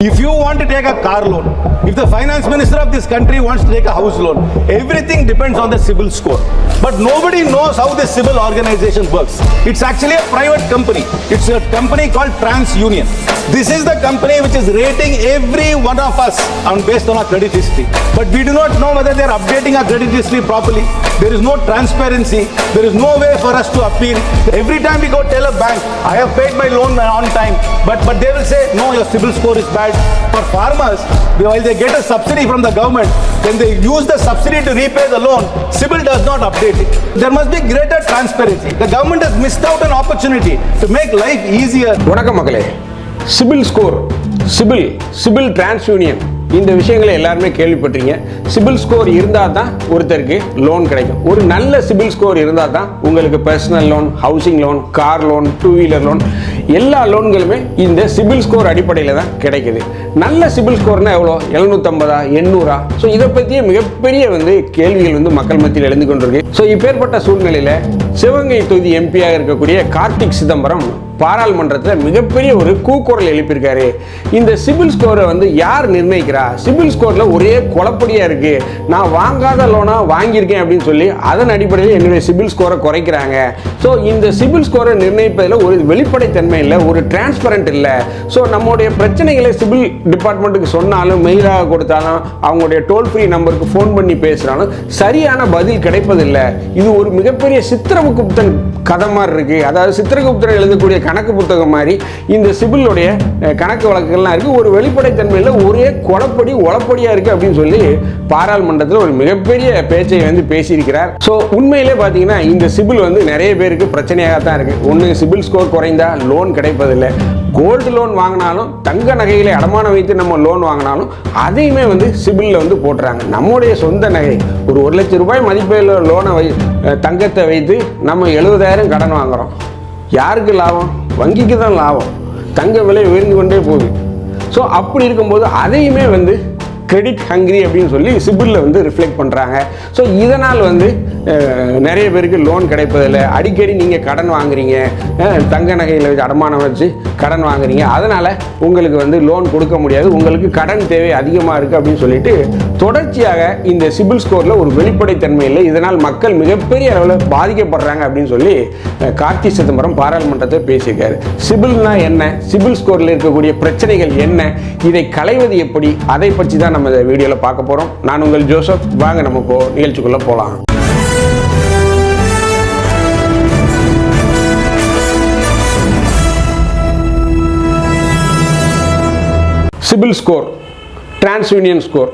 If you want to take a car loan, if the finance minister of this country wants to take a house loan, everything depends on the CIBIL score. But nobody knows how this CIBIL organization works. It's actually a private company. It's a company called TransUnion. This is the company which is rating every one of us on based on our credit history. But we do not know whether they are updating our credit history properly. There is no transparency. There is no way for us to appeal. Every time we go tell a bank, I have paid my loan on time, but but they will say, no, your CIBIL score is bad For farmers, while they get a subsidy from the government, when they use the subsidy to repay the loan, CIBIL does not update it. There must be greater transparency. The government has missed out an opportunity to make life easier. வணக்கம் மக்களே CIBIL score CIBIL CIBIL TransUnion இந்த விஷயங்களை எல்லாருமே கேள்விப்பட்டீங்க CIBIL score இருந்தால் தான் ஒருத்தருக்கு loan கிடைக்கும். ஒரு நல்ல சிபில் ஸ்கோர் இருந்தால் தான் உங்களுக்கு personal loan housing loan car loan two wheeler loan எல்லா லோன்களுமே இந்த சிபில் ஸ்கோர் அடிப்படையில் தான் கிடைக்குது. நல்ல சிபில் ஸ்கோர்னா எவ்வளோ? எழுநூற்றம்பதா எண்ணூறா? ஸோ இதை பற்றிய மிகப்பெரிய வந்து கேள்விகள் வந்து மக்கள் மத்தியில் எழுந்து கொண்டிருக்கு. ஸோ இப்பேற்பட்ட சூழ்நிலையில் சிவகங்கை தொகுதி எம்பியாக இருக்கக்கூடிய கார்த்திக் சிதம்பரம் பாராளுமன்றத்தில் மிகப்பெரிய ஒரு கூக்குரல் எழுப்பியிருக்காரு. இந்த சிபில் ஸ்கோரை வந்து யார் நிர்ணயிக்கிறா? சிபில் ஸ்கோரில் ஒரே குழப்படியாக இருக்குது நான் வாங்காத லோனாக வாங்கியிருக்கேன் அப்படின்னு சொல்லி அதன் அடிப்படையில் என்னுடைய சிபில் ஸ்கோரை குறைக்கிறாங்க. ஸோ இந்த சிபில் ஸ்கோரை நிர்ணயிப்பதில் ஒரு வெளிப்படைத்தன்மை இல்லை ஒரு டிரான்ஸ்பரண்ட் இல்லை. ஸோ நம்முடைய பிரச்சனைகளை சிபில் டிபார்ட்மெண்ட்டுக்கு சொன்னாலும் மெயிலாக கொடுத்தாலும் அவங்களுடைய டோல் ஃப்ரீ நம்பருக்கு ஃபோன் பண்ணி பேசுகிறாலும் சரியான பதில் கிடைப்பதில்லை. இது ஒரு மிகப்பெரிய சித்திரகுப்தன் கதை மாதிரி இருக்குது அதாவது சித்திரகுப்தன் எழுதக்கூடிய கணக்கு புத்தகம் மாதிரி இந்த சிபிலுடைய கணக்கு வழக்குகள்லாம் இருக்குது ஒரு வெளிப்படைத்தன்மையில் ஒரே கொலப்படி ஒளப்படியாக இருக்குது அப்படின்னு சொல்லி பாராளுமன்றத்தில் ஒரு மிகப்பெரிய பேச்சை வந்து பேசியிருக்கிறார். ஸோ உண்மையிலே பார்த்தீங்கன்னா இந்த சிபில் வந்து நிறைய பேருக்கு பிரச்சனையாக தான் இருக்குது ஒன்று சிபில் ஸ்கோர் குறைந்தா லோன் கிடைப்பதில்லை. கோல்டு லோன் வாங்கினாலும் தங்க நகைகளை அடமானம் வைத்து நம்ம லோன் வாங்கினாலும் அதையுமே வந்து சிபிலில் வந்து போட்டுறாங்க. நம்முடைய சொந்த நகை ஒரு ஒரு லட்சம் ரூபாய் மதிப்பில் லோனை வை தங்கத்தை வைத்து நம்ம எழுபதாயிரம் கடன் வாங்குகிறோம் யாருக்கு லாபம்? வங்கிக்கு தான் லாபம். தங்க விலை உயர்ந்து கொண்டே போகுது. ஸோ அப்படி இருக்கும்போது அதையுமே வந்து கிரெடிட் ஹங்கிரி அப்படின்னு சொல்லி சிபிலில் வந்து ரிஃப்ளெக்ட் பண்ணுறாங்க ஸோ இதனால் வந்து நிறைய பேருக்கு லோன் கிடைப்பதில்லை. அடிக்கடி நீங்கள் கடன் வாங்குறீங்க. தங்க நகையில் வச்சு அடமானம் வச்சு கடன் வாங்குறீங்க. அதனால் உங்களுக்கு வந்து லோன் கொடுக்க முடியாது. உங்களுக்கு கடன் தேவை அதிகமாக இருக்குது அப்படின்னு சொல்லிட்டு தொடர்ச்சியாக இந்த சிபில் ஸ்கோரில் ஒரு வெளிப்படைத்தன்மை இல்லை. இதனால் மக்கள் மிகப்பெரிய அளவில் பாதிக்கப்படுறாங்க அப்படின்னு சொல்லி கார்த்தி சிதம்பரம் பாராளுமன்றத்தை பேசியிருக்காரு. சிபில்னா என்ன? சிபில் ஸ்கோரில் இருக்கக்கூடிய பிரச்சனைகள் என்ன? இதை களைவது எப்படி? அதை பற்றி தான் நம்ம இந்த வீடியோவில் பார்க்க போகிறோம் நான் உங்கள் ஜோசப். வாங்க நம்ம போ நிகழ்ச்சிக்குள்ளே போகலாம் CIBIL score TransUnion score.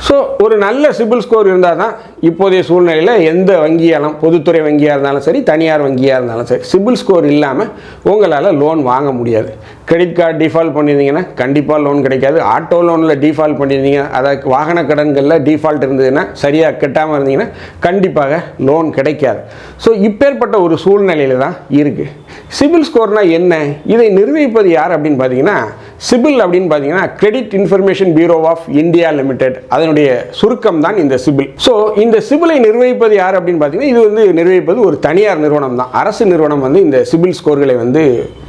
So ஒரு நல்ல சிபில் ஸ்கோர் இருந்தால் தான் இப்போதைய சூழ்நிலையில் எந்த வங்கியாலும் பொதுத்துறை வங்கியாக இருந்தாலும் சரி தனியார் வங்கியாக இருந்தாலும் சரி சிபில் ஸ்கோர் இல்லாமல் உங்களால் லோன் வாங்க முடியாது. கிரெடிட் கார்டு டிஃபால்ட் பண்ணியிருந்தீங்கன்னா கண்டிப்பாக லோன் கிடைக்காது. ஆட்டோ லோனில் டிஃபால்ட் பண்ணியிருந்தீங்க அதாவது வாகன கடன்களில் டிஃபால்ட் இருந்ததுன்னா சரியாக கட்டாமல் இருந்தீங்கன்னா கண்டிப்பாக லோன் கிடைக்காது. ஸோ இப்பேற்பட்ட ஒரு சூழ்நிலையில் தான் இருக்குது சிபில் ஸ்கோர்னால் என்ன? இதை நிர்வகிப்பது யார் அப்படின்னு பார்த்தீங்கன்னா சிபில் அப்படின்னு பார்த்தீங்கன்னா credit information bureau of India limited அதனுடைய சுருக்கம் தான் இந்த சிபில். ஸோ இந்த சிபிலை நிர்வகிப்பது யார் அப்படின்னு பார்த்தீங்கன்னா இது வந்து நிர்வகிப்பது ஒரு தனியார் நிறுவனம் தான். அரசு நிறுவனம் வந்து இந்த சிபில் ஸ்கோர்களை வந்து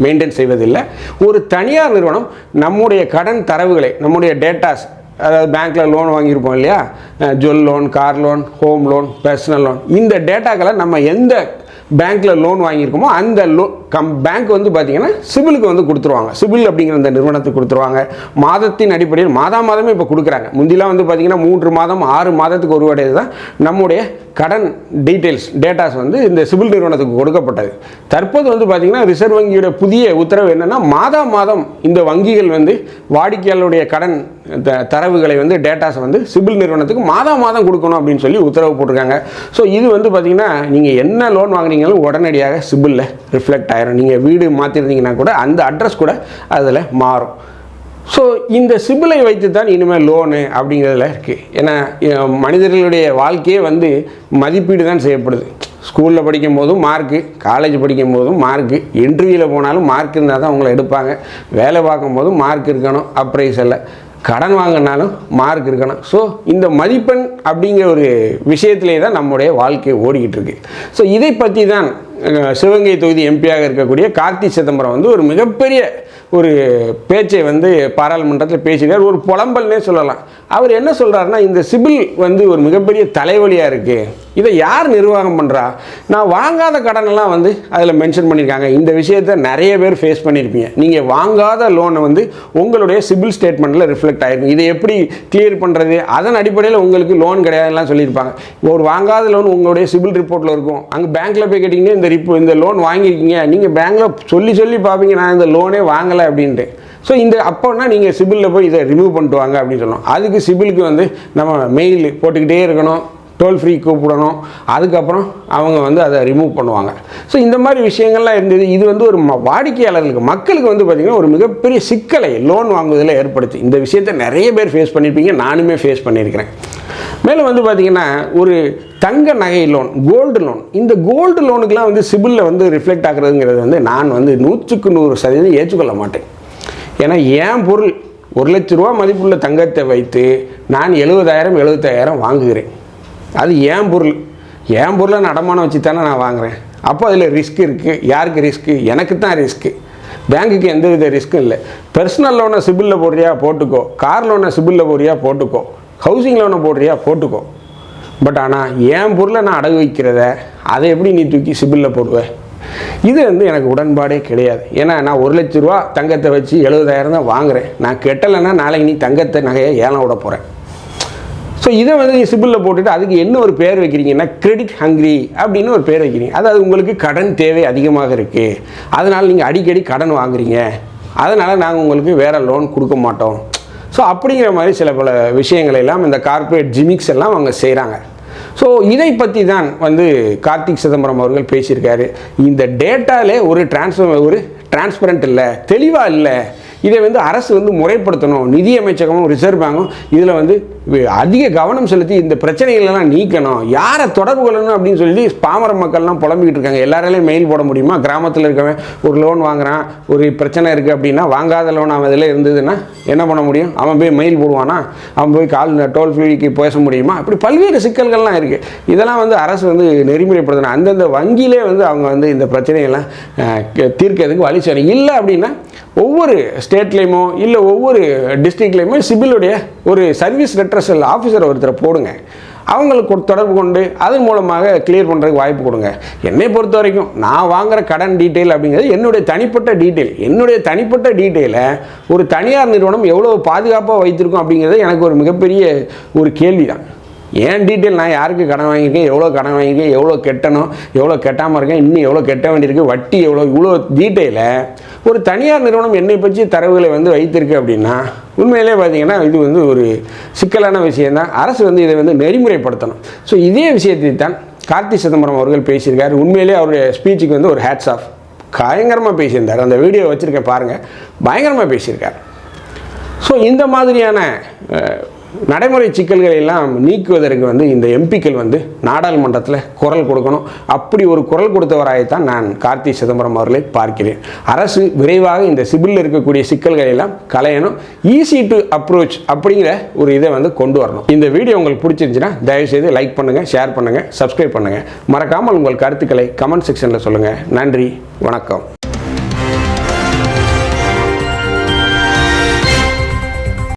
மெயின்டைன் செய்வதில்லை. ஒரு தனியார் நிறுவனம் நம்முடைய கடன் தரவுகளை நம்முடைய டேட்டாஸ் அதாவது பேங்க்கில் லோன் வாங்கியிருப்போம் இல்லையா? Jewel loan car loan home loan personal loan இந்த டேட்டாக்களை நம்ம எந்த பேங்க்கில் லோன் வாங்கியிருக்கோமோ அந்த லோ கம் பேங்க் வந்து பார்த்தீங்கன்னா சிபிலுக்கு வந்து கொடுத்துருவாங்க. சிபில் அப்படிங்கிற அந்த நிறுவனத்துக்கு கொடுத்துருவாங்க. மாதத்தின் அடிப்படையில் மாதா மாதமே இப்போ கொடுக்குறாங்க. முந்திலாம் வந்து பார்த்தீங்கன்னா மூன்று மாதம் ஆறு மாதத்துக்கு ஒரு வடையை தான் நம்முடைய கடன் டீட்டெயில்ஸ் டேட்டாஸ் வந்து இந்த சிபில் நிறுவனத்துக்கு கொடுக்கப்பட்டது. தற்போது வந்து பார்த்தீங்கன்னா ரிசர்வ் வங்கியோட புதிய உத்தரவு என்னென்னா மாதா மாதம் இந்த வங்கிகள் வந்து வாடிக்கையாளருடைய கடன் த- தரவுகளை வந்து டேட்டாஸ் வந்து சிபில் நிறுவனத்துக்கு மாதா மாதம் கொடுக்கணும் அப்படின்னு சொல்லி உத்தரவு போட்டிருக்காங்க. ஸோ இது வந்து பார்த்தீங்கன்னா நீங்கள் என்ன லோன் வாங்குனீங்களும் உடனடியாக சிபிலில் ரிஃப்ளெக்ட் ஆயிரும். நீங்கள் வீடு மாற்றிருந்தீங்கன்னா கூட அந்த அட்ரஸ் கூட அதில் மாறும். ஸோ இந்த சிபிலை வைத்து தான் இனிமேல் லோனு அப்படிங்கிறதுல இருக்குது ஏன்னா மனிதர்களுடைய வாழ்க்கையே வந்து மதிப்பீடு தான் செய்யப்படுது. ஸ்கூலில் படிக்கும் போதும் மார்க்கு காலேஜ் படிக்கும் போதும் மார்க்கு இன்டர்வியூவில் போனாலும் மார்க் இருந்தால் தான் உங்களை எடுப்பாங்க. வேலை பார்க்கும் போதும் மார்க் இருக்கணும். அப்ரைஸ் இல்லை கடன் வாங்கினாலும் மார்க் இருக்கணும். ஸோ இந்த மதிப்பெண் அப்படிங்கிற ஒரு விஷயத்திலே தான் நம்முடைய வாழ்க்கை ஓடிக்கிட்டு இருக்கு. ஸோ இதை பற்றி தான் சிவகங்கை தொகுதி எம்பியாக இருக்கக்கூடிய கார்த்தி சிதம்பரம் வந்து ஒரு மிகப்பெரிய ஒரு பேச்சை வந்து பாராளுமன்றத்தில் பேசினார் ஒரு புலம்பல்னே சொல்லலாம். அவர் என்ன சொல்கிறாருன்னா இந்த சிபில் வந்து ஒரு மிகப்பெரிய தலைவலியாக இருக்குது இதை யார் நிர்வாகம் பண்ணுறா நான் வாங்காத கடனெல்லாம் வந்து அதில் மென்ஷன் பண்ணியிருக்காங்க. இந்த விஷயத்தை நிறைய பேர் ஃபேஸ் பண்ணியிருப்பீங்க. நீங்கள் வாங்காத லோனை வந்து உங்களுடைய சிபில் ஸ்டேட்மெண்ட்டில் ரிஃப்ளெக்ட் ஆகிருக்கும் இதை எப்படி கிளியர் பண்ணுறது அதன் அடிப்படையில் உங்களுக்கு லோன் கிடையாதுலாம் சொல்லியிருப்பாங்க. ஒரு வாங்காத லோன் உங்களுடைய சிபில் ரிப்போர்ட்டில் இருக்கும். அங்கே பேங்க்கில் போய் கேட்டிங்கன்னா இந்த ரிப்போ இந்த லோன் வாங்கியிருக்கீங்க நீங்கள் பேங்க்கில் சொல்லி சொல்லி பார்ப்பீங்க நான் இந்த லோனே வாங்கலை அப்படின்ட்டு. ஸோ இந்த அப்போனா நீங்கள் சிபிலில் போய் இதை ரிமூவ் பண்ணிட்டு வாங்க அப்படின்னு சொல்லணும். அதுக்கு சிபிலுக்கு வந்து நம்ம மெயில் போட்டுக்கிட்டே இருக்கணும் டோல் ஃப்ரீ கூப்பிடணும். அதுக்கப்புறம் அவங்க வந்து அதை ரிமூவ் பண்ணுவாங்க. ஸோ இந்த மாதிரி விஷயங்கள்லாம் இருந்தது. இது வந்து ஒரு ம- வாடிக்கையாளர்களுக்கு மக்களுக்கு வந்து பார்த்திங்கன்னா ஒரு மிகப்பெரிய சிக்கலை லோன் வாங்குவதில் ஏற்படுத்தி. இந்த விஷயத்தை நிறைய பேர் ஃபேஸ் பண்ணியிருப்பீங்க நானுமே ஃபேஸ் பண்ணியிருக்கிறேன். மேலும் வந்து பார்த்திங்கன்னா ஒரு தங்க நகை லோன் கோல்டு லோன் இந்த கோல்டு லோனுக்கெலாம் வந்து சிபிலில் வந்து ரிஃப்ளெக்ட் ஆகுறதுங்கிறது வந்து நான் வந்து நூற்றுக்கு நூறு சதவீதம் ஏற்றுக்கொள்ள மாட்டேன். ஏன்னா என் பொருள் ஒரு லட்ச ரூபா மதிப்புள்ள தங்கத்தை வைத்து நான் எழுபதாயிரம் எழுபத்தாயிரம் வாங்குகிறேன். அது ஏன் பொருள். என் பொருளை நடமானம் அடமானம் வச்சு தானே நான் வாங்குகிறேன் அப்போ அதில் ரிஸ்க் இருக்குது யாருக்கு ரிஸ்க்கு எனக்கு தான் ரிஸ்க்கு பேங்க்குக்கு எந்த வித ரிஸ்க்கும் இல்லை பர்சனல் லோனை சிபிலில் போடுறியா? போட்டுக்கோ. கார் லோனை சிபிலில் போடுறியா? போட்டுக்கோ. ஹவுசிங் லோனை போடுறியா? போட்டுக்கோ. பட் ஆனால் என் பொருளை நான் அடகு வைக்கிறத அதை எப்படி நீ தூக்கி சிபிலில் போடுவேன் இது வந்து எனக்கு உடன்பாடே கிடையாது. ஏன்னா நான் ஒரு லட்ச ரூபா தங்கத்தை வச்சு எழுபதாயிரம் தான் வாங்குறேன். நான் கெட்டலைன்னா நாளைக்கு நீ தங்கத்தை நகையை ஏலம் விட போகிறேன் ஸோ இதை வந்து நீ சிபிலில் போட்டுட்டு அதுக்கு என்ன ஒரு பேர் வைக்கிறீங்கன்னா கிரெடிட் ஹங்க்ரி அப்படின்னு ஒரு பேர் வைக்கிறீங்க. அதாவது உங்களுக்கு கடன் தேவை அதிகமாக இருக்குது அதனால் நீங்கள் அடிக்கடி கடன் வாங்குறீங்க. அதனால் நாங்கள் உங்களுக்கு வேறு லோன் கொடுக்க மாட்டோம். ஸோ அப்படிங்கிற மாதிரி சில பல விஷயங்கள் எல்லாம் இந்த கார்ப்பரேட் ஜிமிக்ஸ் எல்லாம் அவங்க செய்கிறாங்க ஸோ இதை பற்றி தான் வந்து கார்த்திக் சிதம்பரம் அவர்கள் பேசியிருக்காரு. இந்த டேட்டாலே ஒரு டிரான்ஸ்ஃபர் ஒரு டிரான்ஸ்பரண்ட் இல்லை தெளிவாக இல்லை. இதை வந்து அரசு வந்து முறைப்படுத்தணும். நிதி அமைச்சகமும் ரிசர்வ் பேங்கும் இதில் வந்து அதிக கவனம் செலுத்தி இந்த பிரச்சனைகளெல்லாம் நீக்கணும். யாரை தொடர்பு கொள்ளணும் அப்படின்னு சொல்லி பாமர மக்கள்லாம் புலம்பிக்கிட்டு இருக்காங்க. எல்லாராலையும் மெயில் போட முடியுமா? கிராமத்தில் இருக்கவன் ஒரு லோன் வாங்குறான். ஒரு பிரச்சனை இருக்குது அப்படின்னா வாங்காத லோன் அவன் இதில் இருந்ததுன்னா என்ன பண்ண முடியும்? அவன் போய் மெயில் போடுவானா? அவன் போய் கால் டோல் ஃப்ரீக்கு பேச முடியுமா? இப்படி பல்வேறு சிக்கல்கள்லாம் இருக்குது இதெல்லாம் வந்து அரசு வந்து நெறிமுறைப்படுத்தணும். அந்தந்த வங்கியிலே வந்து அவங்க வந்து இந்த பிரச்சனையெல்லாம் தீர்க்கிறதுக்கு வழி செய்யணும். இல்லை அப்படின்னா ஒவ்வொரு ஸ்டேட்லேயுமோ இல்லை ஒவ்வொரு டிஸ்ட்ரிக்ட்லேயுமோ சிபிலுடைய ஒரு சர்வீஸ் லெட்டர் ரெட்ரஸல் ஆஃபீஸர் ஒருத்தரை போடுங்க. அவங்களுக்கு தொடர்பு கொண்டு அதன் மூலமாக கிளியர் பண்ணுறதுக்கு வாய்ப்பு கொடுங்க. என்னை பொறுத்த வரைக்கும் நான் வாங்குகிற கடன் டீட்டெயில் அப்படிங்கிறது என்னுடைய தனிப்பட்ட டீட்டெயில் என்னுடைய தனிப்பட்ட டீட்டெயிலை ஒரு தனியார் நிறுவனம் எவ்வளோ பாதுகாப்பாக வைத்திருக்கும் அப்படிங்கிறது எனக்கு ஒரு மிகப்பெரிய ஒரு கேள்வி தான் ஏன் டீட்டெயில் நான் யாருக்கு கடன் வாங்கியிருக்கேன்? எவ்வளோ கடன் வாங்கியிருக்கேன்? எவ்வளோ கெட்டணும்? எவ்வளோ கெட்டாமல் இருக்கேன்? இன்னும் எவ்வளோ கெட்ட வேண்டியிருக்கு? வட்டி எவ்வளோ இவ்வளோ டீட்டெயிலை ஒரு தனியார் நிறுவனம் என்னை பற்றி தரவுகளை வந்து வைத்திருக்கு அப்படின்னா உண்மையிலே பார்த்தீங்கன்னா இது வந்து ஒரு சிக்கலான விஷயந்தான் அரசு வந்து இதை வந்து நெறிமுறைப்படுத்தணும். ஸோ இதே விஷயத்தை தான் கார்த்தி சிதம்பரம் அவர்கள் பேசியிருக்காரு. உண்மையிலே அவருடைய ஸ்பீச்சுக்கு வந்து ஒரு ஹேட்ஸ் ஆஃப் பயங்கரமாக பேசியிருந்தார். அந்த வீடியோ வச்சுருக்கேன் பாருங்கள் பயங்கரமாக பேசியிருக்கார். ஸோ இந்த மாதிரியான நடைமுறை சிக்கல்களை எல்லாம் நீக்குவதற்கு வந்து இந்த எம்பிக்கள் வந்து நாடாளுமன்றத்தில் குரல் கொடுக்கணும். அப்படி ஒரு குரல் கொடுத்தவராகத்தான் நான் கார்த்தி சிதம்பரம் அவர்களை பார்க்கிறேன். அரசு விரைவாக இந்த சிபிலில் இருக்கக்கூடிய சிக்கல்களை எல்லாம் களையணும். ஈஸி டு அப்ரோச் அப்படிங்கிற ஒரு இதை வந்து கொண்டு வரணும். இந்த வீடியோ உங்களுக்கு பிடிச்சிருந்துச்சுன்னா தயவுசெய்து லைக் பண்ணுங்கள் ஷேர் பண்ணுங்கள் சப்ஸ்கிரைப் பண்ணுங்கள் மறக்காமல் உங்கள் கருத்துக்களை கமெண்ட் செக்ஷனில் சொல்லுங்கள் நன்றி வணக்கம்.